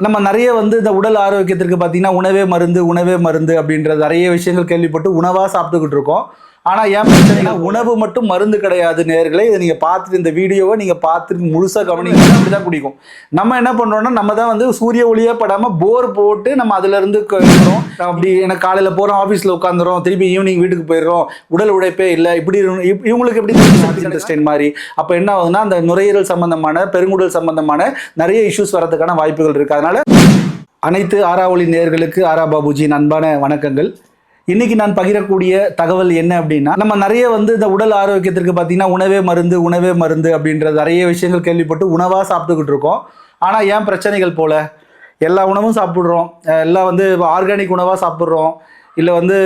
நம்ம நிறைய வந்து இந்த உடல் ஆரோக்கியத்திற்கு பார்த்தீங்கன்னா உணவே மருந்து உணவே மருந்து அப்படின்ற நிறைய விஷயங்கள் கேள்விப்பட்டு உணவாக சாப்பிட்டுக்கிட்டு இருக்கோம். ஆனால் ஏன் பிரச்சனைனா உணவு மட்டும் மருந்து கிடையாது நேர்களே. இதை நீங்கள் பார்த்துட்டு இந்த வீடியோவை நீங்கள் பார்த்துட்டு முழுசாக கவனிங்க. அப்படி தான் குடிக்கும். நம்ம என்ன பண்ணுறோம்னா நம்ம தான் வந்து சூரிய ஒளியே படாமல் போர் போட்டு நம்ம அதுலேருந்து இருக்கிறோம். அப்படி எனக்கு காலையில் போகிறோம் ஆஃபீஸில் உட்காந்துரும் திருப்பி ஈவினிங் வீட்டுக்கு போயிடுறோம் உடல் உழைப்பே இல்லை. இப்படி இவங்களுக்கு எப்படி இன்ட்ரெஸ்ட் மாதிரி. அப்போ என்ன ஆகுதுன்னா அந்த நுரையீரல் சம்பந்தமான பெருங்குடல் சம்பந்தமான நிறைய இஷ்யூஸ் வரதுக்கான வாய்ப்புகள் இருக்குது அதனால அனைத்து ஆறாவளி நேயர்களுக்கு ஆரா பாபுஜியின் அன்பான வணக்கங்கள். இன்னைக்கு நான் பகிரக்கூடிய தகவல் என்ன அப்படின்னா நம்ம நிறைய வந்து இந்த உடல் ஆரோக்கியத்திற்கு பார்த்தீங்கன்னா உணவே மருந்து உணவே மருந்து அப்படின்ற நிறைய விஷயங்கள் கேள்விப்பட்டு உணவாக சாப்பிட்டுக்கிட்டு இருக்கோம். ஆனால் ஏன் பிரச்சனைகள் போல? எல்லா உணவும் சாப்பிட்றோம். எல்லாம் வந்து ஆர்கானிக் உணவாக சாப்பிட்றோம். இல்லை வந்து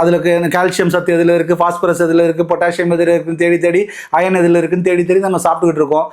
அதில் கால்சியம் சத்து எதில் இருக்குது ஃபாஸ்பரஸ் எதில் இருக்குது பொட்டாசியம் எதில் இருக்குன்னு தேடி தேடி அயன் எதில் இருக்குன்னு தேடி தேடி நம்ம சாப்பிட்டுக்கிட்டு இருக்கோம்.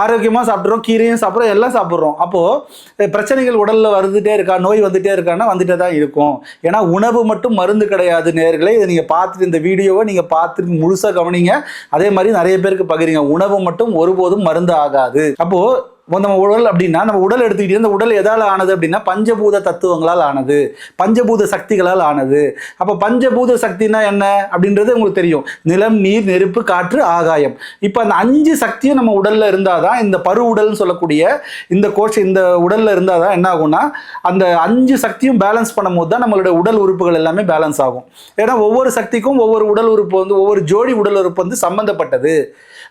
ஆரோக்கியமாக சாப்பிட்றோம் கீரையும் சாப்பிட்றோம் எல்லாம் சாப்பிட்றோம். அப்போது பிரச்சனைகள் உடலில் வந்துட்டே இருக்கா நோய் வந்துட்டே இருக்கான்னா வந்துட்டே தான் இருக்கும். ஏன்னா உணவு மட்டும் மருந்து கிடையாது நேர்களை. இதை நீங்கள் பார்த்துட்டு இந்த வீடியோவை நீங்கள் பார்த்துட்டு முழுசாக கவனிங்க. அதே மாதிரி நிறைய பேருக்கு பகிரீங்க. உணவு மட்டும் ஒருபோதும் மருந்து ஆகாது. அப்போது நம்ம உடல் அப்படின்னா நம்ம உடல் எடுத்துக்கிட்டே இந்த உடல் எதால் ஆனது அப்படின்னா பஞ்சபூத தத்துவங்களால் ஆனது பஞ்சபூத சக்திகளால் ஆனது. அப்போ பஞ்சபூத சக்தினா என்ன அப்படின்றது உங்களுக்கு தெரியும். நிலம் நீர் நெருப்பு காற்று ஆகாயம். இப்போ அந்த அஞ்சு சக்தியும் நம்ம உடலில் இருந்தால் தான் இந்த பரு உடல்னு சொல்லக்கூடிய இந்த கோஷ் இந்த உடலில் இருந்தால் தான் என்ன ஆகும்னா அந்த அஞ்சு சக்தியும் பேலன்ஸ் பண்ணும்போது தான் நம்மளுடைய உடல் உறுப்புகள் எல்லாமே பேலன்ஸ் ஆகும். ஏன்னா ஒவ்வொரு சக்திக்கும் ஒவ்வொரு உடல் உறுப்பு வந்து ஒவ்வொரு ஜோடி உடல் உறுப்பு வந்து சம்மந்தப்பட்டது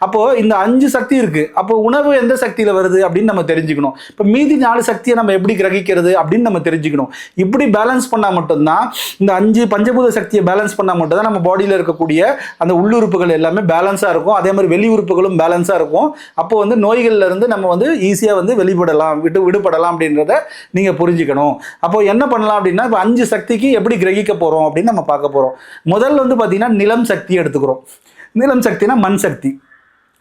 அப்போ இந்த அஞ்சு சக்தி இருக்கு. அப்போ உணவு எந்த சக்தியில வருது அப்படின்னு நம்ம தெரிஞ்சுக்கணும். இப்போ மீதி நாலு சக்தியை நம்ம எப்படி கிரகிக்கிறது அப்படின்னு நம்ம தெரிஞ்சுக்கணும். இப்படி பேலன்ஸ் பண்ணால் மட்டும்தான் இந்த அஞ்சு பஞ்சபூத சக்தியை பேலன்ஸ் பண்ணால் மட்டும்தான் நம்ம பாடியில் இருக்கக்கூடிய அந்த உள்ளுறுப்புகள் எல்லாமே பேலன்ஸாக இருக்கும். அதே மாதிரி வெளி உறுப்புகளும் பேலன்ஸாக இருக்கும். அப்போ வந்து நோய்கள்ல இருந்து நம்ம வந்து ஈஸியாக வந்து வெளிப்படலாம் விட்டு விடுபடலாம் அப்படின்றத நீங்கள் புரிஞ்சுக்கணும். அப்போ என்ன பண்ணலாம் அப்படின்னா இப்போ அஞ்சு சக்திக்கு எப்படி கிரகிக்க போகிறோம் அப்படின்னு நம்ம பார்க்க போகிறோம் முதல்ல வந்து பார்த்தீங்கன்னா நிலம் சக்தி எடுத்துக்கிறோம். நிலம் சக்தினா மண் சக்தி.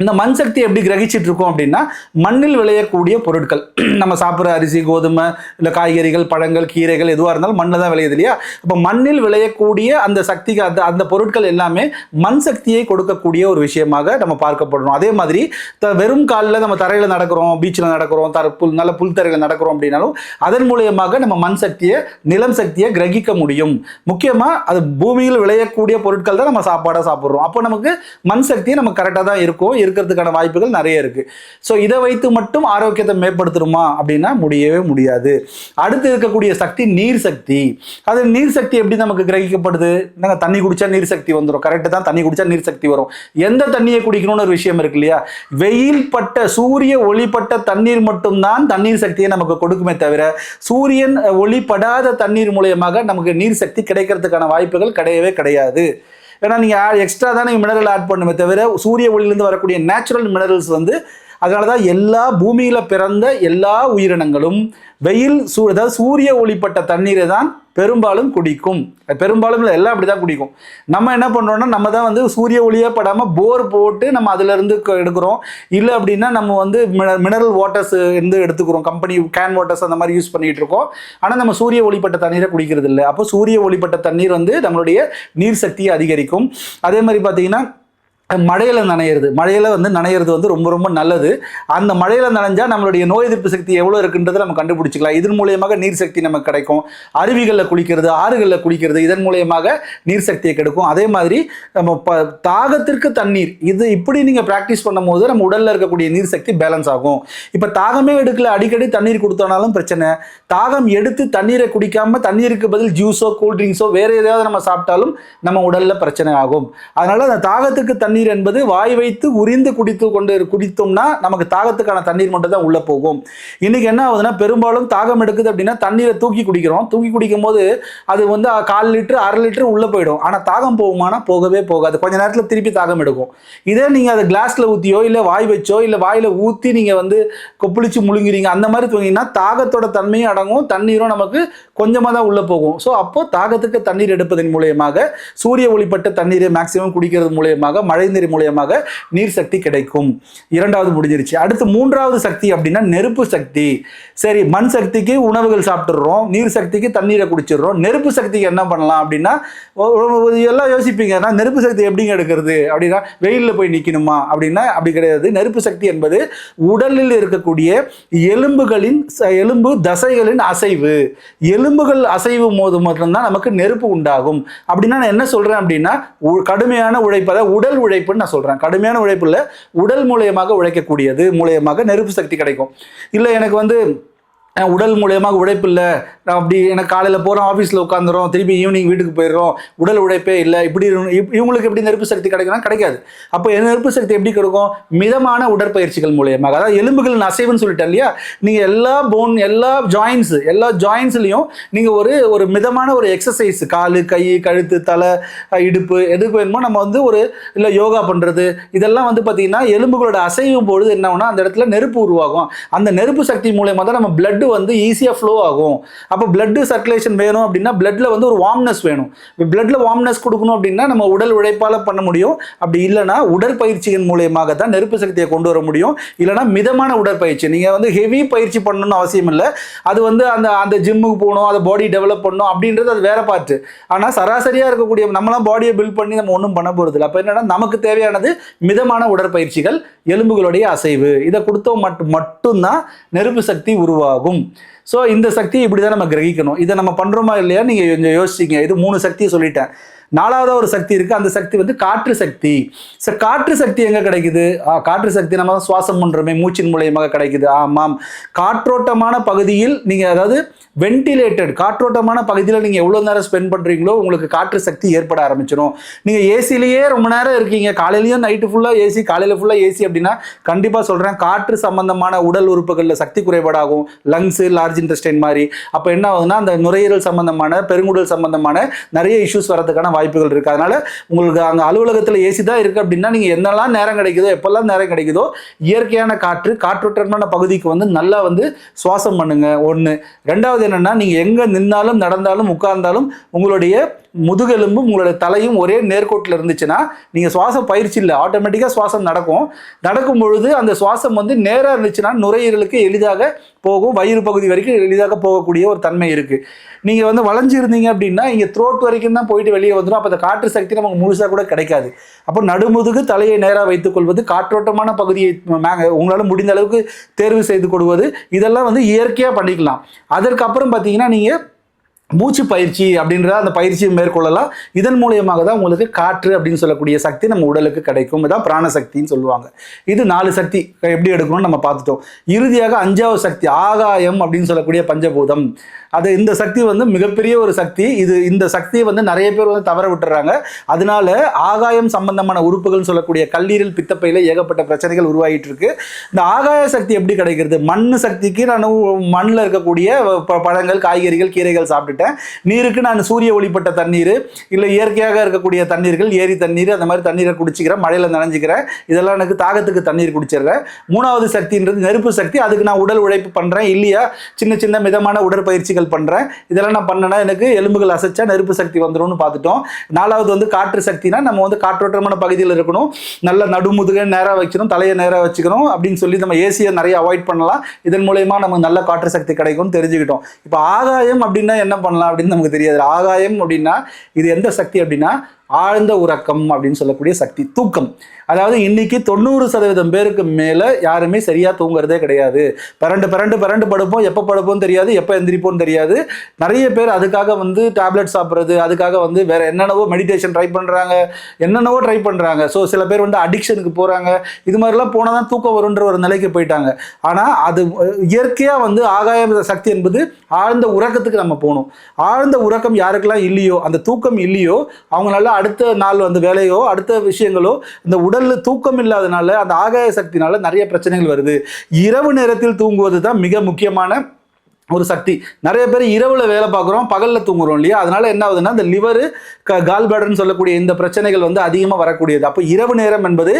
இந்த மண் சக்தி எப்படி கிரகிச்சிட்டு இருக்கோம் அப்படின்னா மண்ணில் விளையக்கூடிய பொருட்கள். நம்ம சாப்பிட்ற அரிசி கோதுமை இல்லை காய்கறிகள் பழங்கள் கீரைகள் எதுவாக இருந்தாலும் மண்ணில் தான் விளையுது இல்லையா? இப்போ மண்ணில் விளையக்கூடிய அந்த சக்திக்கு அந்த அந்த பொருட்கள் எல்லாமே மண் சக்தியை கொடுக்கக்கூடிய ஒரு விஷயமாக நம்ம பார்க்கப்படுறோம். அதே மாதிரி த- வெறும் காலில் நம்ம தரையில் நடக்கிறோம் பீச்சில் நடக்கிறோம் தர புல் நல்ல புல் தரையில் நடக்கிறோம் அப்படின்னாலும் அதன் மூலியமாக நம்ம மண் சக்தியை நிலம் சக்தியை கிரகிக்க முடியும். முக்கியமாக அது பூமியில் விளையக்கூடிய பொருட்கள் தான் நம்ம சாப்பாடாக சாப்பிட்றோம். அப்போ நமக்கு மண் சக்தியை நம்ம கரெக்டாக தான் இருக்கும். இருக்கிறதுக்கான வாய்ப்புகள் நிறைய இருக்கு. ஸோ இதை வைத்து மட்டும் ஆரோக்கியத்தை மேம்படுத்துருமா அப்படின்னா முடியவே முடியாது. அடுத்து இருக்கக்கூடிய சக்தி நீர் சக்தி. அது நீர் சக்தி எப்படி நமக்கு கிரகிக்கப்படுது? நாங்கள் தண்ணி குடிச்சா நீர் சக்தி வந்துடும் கரெக்டு தான் தண்ணி குடிச்சா நீர் சக்தி வரும். எந்த தண்ணியை குடிக்கணும்னு ஒரு விஷயம் இருக்கு இல்லையா? வெயில் பட்ட சூரிய ஒளிப்பட்ட தண்ணீர் மட்டும்தான் தண்ணீர் சக்தியை நமக்கு கொடுக்குமே தவிர சூரியன் ஒளிப்படாத தண்ணீர் மூலயமாக நமக்கு நீர் சக்தி கிடைக்கிறதுக்கான வாய்ப்புகள் கிடையவே கிடையாது. ஏன்னா நீங்கள் எக்ஸ்ட்ரா தான் நீங்கள் மினரல் ஆட் பண்ணுமே தவிர சூரிய ஒளியிலேருந்து வரக்கூடிய நேச்சுரல் மினரல்ஸ் வந்து அதனால தான் எல்லா பூமியில் பிறந்த எல்லா உயிரினங்களும் வெயில் சூ அதாவது சூரிய ஒளிப்பட்ட தண்ணீரை தான் பெரும்பாலும் குடிக்கும். பெரும்பாலும் இல்லை எல்லாம் அப்படி தான் குடிக்கும். நம்ம என்ன பண்ணுறோம்னா நம்ம தான் வந்து சூரிய ஒளியே படாமல் போர் போட்டு நம்ம அதிலேருந்து க- எடுக்கிறோம். இல்லை அப்படின்னா நம்ம வந்து மினரல் வாட்டர்ஸ் இருந்து எடுத்துக்கிறோம். கம்பெனி கேன் வாட்டர்ஸ் அந்த மாதிரி யூஸ் பண்ணிகிட்டு இருக்கோம். ஆனால் நம்ம சூரிய ஒளிப்பட்ட தண்ணீரை குடிக்கிறது இல்லை அப்போ சூரிய ஒளிப்பட்ட தண்ணீர் வந்து நம்மளுடைய நீர் சக்தியை அதிகரிக்கும். அதே மாதிரி பார்த்தீங்கன்னா மழையில் நனையிறது. மழையில் வந்து நனையிறது வந்து ரொம்ப ரொம்ப நல்லது. அந்த மழையில் நனைஞ்சால் நம்மளுடைய நோய் எதிர்ப்பு சக்தி எவ்வளோ இருக்குன்றதை நம்ம கண்டுபிடிச்சிக்கலாம். இதன் மூலியமாக நீர் சக்தி நமக்கு கிடைக்கும். அருவிகளில் குளிக்கிறது ஆறுகளில் குளிக்கிறது இதன் மூலியமாக நீர் சக்தியை கிடைக்கும். அதே மாதிரி நம்ம ப தாகத்திற்கு தண்ணீர். இது இப்படி நீங்கள் ப்ராக்டிஸ் பண்ணும்போது நம்ம உடலில் இருக்கக்கூடிய நீர் சக்தி பேலன்ஸ் ஆகும். இப்போ தாகமே எடுக்கல அடிக்கடி தண்ணீர் கொடுத்தோனாலும் பிரச்சனை. தாகம் எடுத்து தண்ணீரை குடிக்காம தண்ணீருக்கு பதில் ஜூஸோ கூல்ட்ரிங்க்ஸோ வேறு எதையாவது நம்ம சாப்பிட்டாலும் நம்ம உடலில் பிரச்சனை ஆகும். அதனால் அந்த தாகத்துக்கு தண்ணீர் என்பது வாய் வைத்து உரிந்து குடித்து கொண்டு குடித்தோம்னா நமக்கு தாகத்துக்கான தண்ணீர் மட்டும் தான் உள்ளே போகும். இன்றைக்கி என்ன ஆகுதுன்னா பெரும்பாலும் தாகம் எடுக்குது அப்படின்னா தண்ணீரை தூக்கி குடிக்கிறோம். தூக்கி குடிக்கும் போது அது வந்து கால் லிட்டர் அரை லிட்டர் உள்ளே போயிடும். ஆனால் தாகம் போகுமானா போகவே போகாது. கொஞ்ச நேரத்தில் திருப்பி தாகம் எடுக்கும். இதே நீங்கள் அதை கிளாஸில் ஊற்றியோ இல்லை வாய் வச்சோ இல்லை வாயில் ஊற்றி நீங்கள் வந்து கொப்பளிச்சு முழுங்குறீங்க அந்த மாதிரி தூங்கிங்கன்னா தாகத்தோட தன்மையும் அடங்கும் தண்ணீரும் நமக்கு கொஞ்சமாக தான் உள்ளே போகும். ஸோ அப்போது தாகத்துக்கு தண்ணீர் எடுப்பதன் மூலியமாக சூரிய ஒளிப்பட்ட தண்ணீரை மேக்சிமம் குடிக்கிறது மூலியமாக மழை மழைநீர் மூலியமாக நீர் சக்தி கிடைக்கும். இரண்டாவது முடிஞ்சிருச்சு. அடுத்து மூன்றாவது சக்தி அப்படின்னா நெருப்பு சக்தி. சரி மண் சக்திக்கு உணவுகள் சாப்பிட்டுடுறோம் நீர் சக்திக்கு தண்ணீரை குடிச்சிடுறோம். நெருப்பு சக்திக்கு என்ன பண்ணலாம் அப்படின்னா எல்லாம் யோசிப்பீங்க. நான் நெருப்பு சக்தி எப்படிங்க எடுக்கிறது? அப்படின்னா வெயிலில் போய் நிற்கணுமா அப்படின்னா அப்படி கிடையாது. நெருப்பு சக்தி என்பது உடலில் இருக்கக்கூடிய எலும்புகளின் எலும்பு தசைகளின் அசைவு. எலும்புகள் அசைவு போது மட்டும்தான் நமக்கு நெருப்பு உண்டாகும். அப்படின்னா நான் என்ன சொல்றேன் அப்படின்னா கடுமையான உழைப்பு அதாவது உடல் உழைப்புன்னு நான் சொல்றேன். கடுமையான உழைப்பு இல்லை உடல் மூலியமாக உழைக்கக்கூடியது மூலியமாக நெருப்பு சக்தி கிடைக்கும். இல்லை எனக்கு வந்து உடல் மூலியமாக உழைப்பு இல்லை. நான் அப்படி எனக்கு காலையில் போகிறோம் ஆஃபீஸில் உட்காந்துரும் திருப்பி ஈவினிங் வீட்டுக்கு போயிடுறோம் உடல் உழைப்பே இல்லை. இப்படி இப்- இவங்களுக்கு எப்படி நெருப்பு சக்தி கிடைக்கும்னா கிடைக்காது. அப்போ நெருப்பு சக்தி எப்படி கிடைக்கும்? மிதமான உடற்பயிற்சிகள் மூலியமாக. அதாவது எலும்புகள் அசைவுன்னு சொல்லிட்டேன் இல்லையா? நீங்கள் எல்லா போன் எல்லா ஜாயின்ஸு எல்லா ஜாயின்ஸ்லையும் நீங்கள் ஒரு ஒரு மிதமான ஒரு எக்ஸசைஸ் கால் கை கழுத்து தலை இடுப்பு எதுக்கு வேணுமோ நம்ம வந்து ஒரு இல்லை யோகா பண்ணுறது இதெல்லாம் வந்து பார்த்தீங்கன்னா எலும்புகளோட அசைவும் பொழுது என்ன அந்த இடத்துல நெருப்பு உருவாகும். அந்த நெருப்பு சக்தி மூலயமா தான் நம்ம blood வந்து ஈஸியாக ஃப்ளோ ஆகும். அப்போ பிளட்டு சர்க்குலேஷன் வேணும் அப்படின்னா பிளட்டில் வந்து ஒரு வார்ம்னஸ் வேணும். bloodல வார்ம்னஸ் கொடுக்கணும் அப்படின்னா நம்ம உடல் உழைப்பால் பண்ண முடியும். அப்படி இல்லைன்னா உடற்பயிற்சியின் மூலியமாக தான் நெருப்பு சக்தியை கொண்டு வர முடியும். இல்லைன்னா மிதமான உடற்பயிற்சி. நீங்கள் வந்து ஹெவி பயிற்சி பண்ணணும்னு அவசியம் இல்லை. அது வந்து அந்த அந்த ஜிம்முக்கு போகணும் அதை பாடி டெவலப் பண்ணணும் அப்படின்றது அது வேற பார்ட்டு ஆனால் சராசரியாக இருக்கக்கூடிய நம்மளாம் பாடியை பில்ட் பண்ணி நம்ம ஒன்றும் பண்ண போகிறது இல்லை அப்போ என்னன்னா நமக்கு தேவையானது மிதமான உடற்பயிற்சிகள் எலும்புகளுடைய அசைவு. இதை கொடுத்தோம் மட்டும் மட்டும்தான் நெருப்பு சக்தி உருவாகும். ஸோ இந்த சக்தியை இப்படி தான் நம்ம கிரகிக்கணும். இதை நம்ம பண்ணுறோமா இல்லையா? நீங்கள் கொஞ்சம் யோசிச்சிங்க இது மூணு சக்தியை சொல்லிட்டேன். நாலாவது ஒரு சக்தி இருக்கு. அந்த சக்தி வந்து காற்று சக்தி. சார் காற்று சக்தி எங்க கிடைக்குது? காற்று சக்தி நம்ம தான் சுவாசம் பண்றோமே மூச்சின் மூலியமாக கிடைக்குது. ஆமாம். காற்றோட்டமான பகுதியில் நீங்க அதாவது வென்டிலேட்டட் காற்றோட்டமான பகுதியில் நீங்க எவ்வளவு நேரம் ஸ்பெண்ட் பண்றீங்களோ உங்களுக்கு காற்று சக்தி ஏற்பட ஆரம்பிச்சிடும் நீங்க ஏசிலேயே ரொம்ப நேரம் இருக்கீங்க. காலையிலயும் நைட்டு ஃபுல்லா ஏசி காலையில ஃபுல்லா ஏசி அப்படின்னா கண்டிப்பா சொல்றேன். காற்று சம்பந்தமான உடல் உறுப்புகளில் சக்தி குறைபாடாகும். லங்ஸ் லார்ஜ் இன்டெஸ்டைன் மாதிரி. அப்ப என்ன ஆகுதுன்னா அந்த நுரையீரல் சம்பந்தமான பெருங்குடல் சம்பந்தமான நிறைய இஷ்யூஸ் வரதுக்கான வாய்ப்புகள் இருக்குது அதனால் உங்களுக்கு அங்கே அலுவலகத்தில் ஏசி தான் இருக்குது அப்படின்னா நீங்கள் என்னெல்லாம் நேரம் கிடைக்குதோ எப்போல்லாம் நேரம் கிடைக்குதோ இயற்கையான காற்று காற்றுற்றமான பகுதிக்கு வந்து நல்லா வந்து சுவாசம் பண்ணுங்கள் ஒன்று ரெண்டாவது என்னென்னா நீங்கள் எங்கே நின்னாலும் நடந்தாலும் உட்கார்ந்தாலும் உங்களுடைய முதுகெலும்பும் உங்களுடைய தலையும் ஒரே நேர்கோட்டில் இருந்துச்சுன்னா நீங்கள் சுவாசம் பயிற்சி இல்லை. ஆட்டோமேட்டிக்காக சுவாசம் நடக்கும். நடக்கும் பொழுது அந்த சுவாசம் வந்து நேராக இருந்துச்சுன்னா நுரையீரலுக்கு எளிதாக போகும். வயிறு பகுதி வரைக்கும் எளிதாக போகக்கூடிய ஒரு தன்மை இருக்குது நீங்கள் வந்து வளைஞ்சு இருந்தீங்க அப்படின்னா இங்கே த்ரோட் வரைக்கும் தான் போயிட்டு வெளியே வந்துடும் அப்போ அந்த காற்று சக்தி நமக்கு முழுசாக கூட கிடைக்காது. அப்போ நடுமுதுகு தலையை நேராக வைத்துக்கொள்வது காற்றோட்டமான பகுதியை உங்களால் முடிந்த அளவுக்கு தேர்வு செய்து கொடுவது இதெல்லாம் வந்து இயற்கையாக பண்ணிக்கலாம். அதற்கப்புறம் பார்த்தீங்கன்னா நீங்கள் மூச்சு பயிற்சி அப்படின்ற அந்த பயிற்சியை மேற்கொள்ளலாம். இதன் மூலியமாக தான் உங்களுக்கு காற்று அப்படின்னு சொல்லக்கூடிய சக்தி நம்ம உடலுக்கு கிடைக்கும். இதான் பிராணசக்தின்னு சொல்லுவாங்க. இது நாலு சக்தி எப்படி எடுக்கணும்னு நம்ம பார்த்துட்டோம். இறுதியாக அஞ்சாவது சக்தி ஆகாயம் அப்படின்னு சொல்லக்கூடிய பஞ்சபூதம். அது இந்த சக்தி வந்து மிகப்பெரிய ஒரு சக்தி. இது இந்த சக்தியை வந்து நிறைய பேர் வந்து தவற விட்டுறாங்க. அதனால ஆகாயம் சம்பந்தமான உறுப்புகள் சொல்லக்கூடிய கல்லீரல் பித்தப்பையில் ஏகப்பட்ட பிரச்சனைகள் உருவாகிட்டு இருக்கு. இந்த ஆகாய சக்தி எப்படி கிடைக்கிறது? மண் சக்திக்கு நான் மண்ணில் இருக்கக்கூடிய ப- பழங்கள் காய்கறிகள் கீரைகள் சாப்பிட்டுட்டேன் நீருக்கு நான் சூரிய ஒளிப்பட்ட தண்ணீர் இல்லை இயற்கையாக இருக்கக்கூடிய தண்ணீர்கள் ஏரி தண்ணீர் அந்த மாதிரி தண்ணீரை குடிச்சிக்கிறேன் மழையில் நனைஞ்சிக்கிறேன். இதெல்லாம் எனக்கு தாகத்துக்கு தண்ணீர் குடிச்சிடுறேன் மூணாவது சக்தின்றது நெருப்பு சக்தி அதுக்கு நான் உடல் உழைப்பு பண்ணுறேன் இல்லையா? சின்ன சின்ன மிதமான உடற்பயிற்சிகள் பண்ணுறேன் இதெல்லாம் நான் பண்ணேன்னா எனக்கு எலும்புகள் அசைச்சா நெருப்பு சக்தி வந்துடும்னு பார்த்துட்டோம். நாலாவது வந்து காற்று சக்தினா நம்ம வந்து காற்றோட்டமான பகுதியில் இருக்கணும். நல்ல நடுமுதுக நேராக வச்சுக்கணும் தலையை நேராக வச்சுக்கணும் அப்படின்னு சொல்லி நம்ம ஏசியை நிறைய அவாய்ட் பண்ணலாம். இதன் மூலயமா நமக்கு நல்ல காற்று சக்தி கிடைக்கும்னு தெரிஞ்சுக்கிட்டோம். இப்போ ஆகாயம் அப்படின்னா என்ன பண்ணலாம் அப்படின்னு நமக்கு தெரியாது. ஆகாயம் அப்படின்னா இது எந்த சக்தி அப்படின்னா ஆழ்ந்த உறக்கம் அப்படின்னு சொல்லக்கூடிய சக்தி தூக்கம். அதாவது இன்னைக்கு தொண்ணூறு சதவீதம் பேருக்கு மேலே யாருமே சரியாக தூங்குறதே கிடையாது. பரண்டு பரண்டு பரண்டு படுப்போம். எப்போ படுப்போம் தெரியாது எப்போ எந்திரிப்போம் தெரியாது. நிறைய பேர் அதுக்காக வந்து டேப்லெட் சாப்பிட்றது அதுக்காக வந்து வேற என்னென்னவோ மெடிடேஷன் ட்ரை பண்ணுறாங்க என்னென்னவோ ட்ரை பண்ணுறாங்க ஸோ சில பேர் வந்து அடிக்ஷனுக்கு போகிறாங்க இது மாதிரிலாம் போனால் தான் தூக்கம் வருன்ற ஒரு நிலைக்கு போயிட்டாங்க. ஆனால் அது இயற்கையாக வந்து ஆகாய சக்தி என்பது ஆழ்ந்த உறக்கத்துக்கு நம்ம போகணும். ஆழ்ந்த உறக்கம் யாருக்கெல்லாம் இல்லையோ அந்த தூக்கம் இல்லையோ அவங்களால அடுத்த நாள் வந்து வேலையோ அடுத்த விஷயங்களோ இந்த உடலில் தூக்கம் இல்லாதனால அந்த ஆகாய சக்தினால நிறைய பிரச்சனைகள் வருது. இரவு நேரத்தில் தூங்குவது தான் மிக முக்கியமான ஒரு சக்தி. நிறைய பேர் இரவுல வேலை பார்க்குறோம் பகல்ல தூங்குறோம் இல்லையா? அதனால என்ன ஆகுதுன்னா இந்த லிவர் கால் பேடர்னு சொல்லக்கூடிய இந்த பிரச்சனைகள் வந்து அதிகமாக வரக்கூடியது. அப்போ இரவு நேரம் என்பது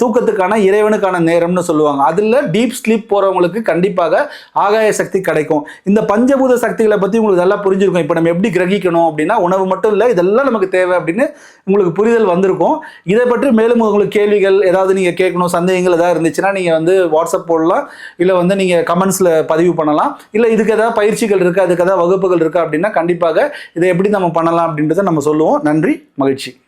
தூக்கத்துக்கான இறைவனுக்கான நேரம்னு சொல்லுவாங்க. அதில் டீப் ஸ்லீப் போகிறவங்களுக்கு கண்டிப்பாக ஆகாய சக்தி கிடைக்கும். இந்த பஞ்சபூத சக்திகளை பற்றி உங்களுக்கு நல்லா புரிஞ்சிருக்கும். இப்போ நம்ம எப்படி கிரகிக்கணும் அப்படின்னா உணவு மட்டும் இல்லை இதெல்லாம் நமக்கு தேவை அப்படின்னு உங்களுக்கு புரிதல் வந்திருக்கும். இதை பற்றி மேலும் உங்களுக்கு கேள்விகள் ஏதாவது நீங்கள் கேட்கணும் சந்தேகங்கள் ஏதாவது இருந்துச்சுன்னா நீங்கள் வந்து வாட்ஸ்அப் போடலாம். இல்லை வந்து நீங்கள் கமெண்ட்ஸில் பதிவு பண்ணலாம். இல்லை இதுக்கு ஏதாவது பயிற்சிகள் இருக்கா? அதுக்கு ஏதாவது வகுப்புகள் இருக்கா? அப்படின்னா கண்டிப்பாக இதை எப்படி நம்ம பண்ணலாம் அப்படின்றத நம்ம சொல்லுவோம். நன்றி மகிழ்ச்சி.